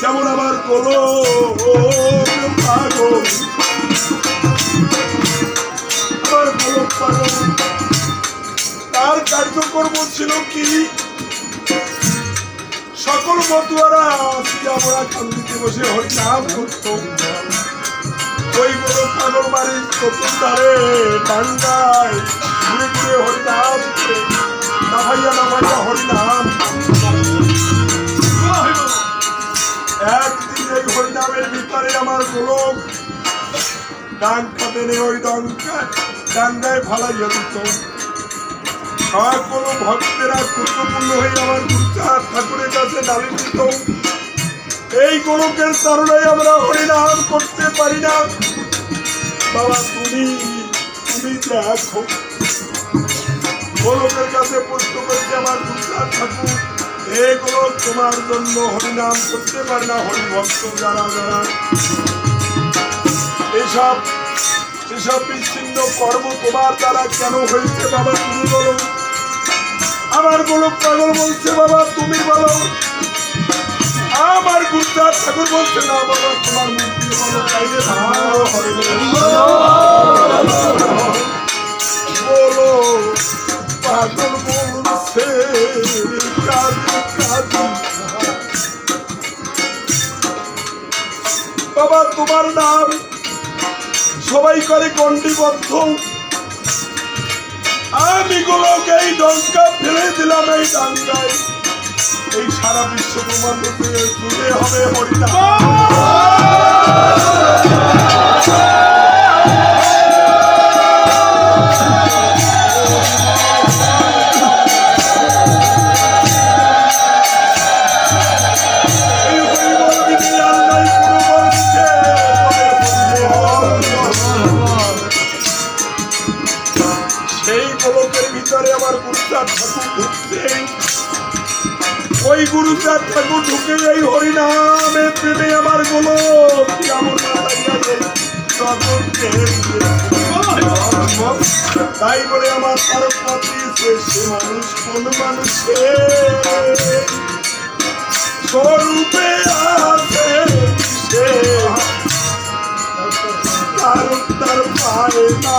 যেমন গোলো পাগল। তার কার্যকর্ম ছিল কি? সকল মতুয়ারা আমরা কান্দিতে বসে হরিনাম করত ওই গুলো পাগল বাড়ির চতুর ধারে ডান্ডায় ঘুরে ঘুরে হরিনাম করে নাভাইয়া নাভাইয়া হরিনাম একদিন হরিনামের ভিতরে আমার গোলক। ডাং খাতে ওই ডঙ্কা, ডাঙ্গায় ফালাইয়া দিত সকল ভক্তেরা গুরুত্বপূর্ণ হয়ে আমার গুরুচার ঠাকুরের কাছে ডালি দিত। এই গোলকের কারণে আমরা হরিনাম করতে পারি না। বাবা, তুমি তুমি দেখো। গোলকের কাছে প্রশ্ন করেছে আমার গুরুচার ঠাকুর এগুলো তোমার জন্য হরিনাম করতে পারে না হরিভক্ত যারা যারা। এসব এসব বিচ্ছিন্ন কর্ম তোমার দ্বারা কেন হয়েছে বাবা, তুমি বলো। আমার গোলক পাগল বলছে, বাবা, তুমি বলো। আমার গুরুদার ঠাকুর বলছে, না, বাবা, তোমার মূর্তি বলো তাইলে ভালো হবে বাবা, তোমার নাম সবাই করে কণ্ঠিবদ্ধ আমি গোলক এই ডঙ্কা ফেলে দিলাম, এই ডাঙ্গায় এই সারা বিশ্ব ব্রহ্মাণ্ডতে জুড়ে হবে হরিনাম। ভিতরে আমার গুরুচার ঠাকুর ঢুকছে। ওই গুরুচার ঠাকুর ঢুকে এই হরিনামে প্রেমে আমার গেল তাই বলে আমার পারপাতি সে মানুষ, কোন মানুষের স্বরূপে আছে তার তার পায়ে না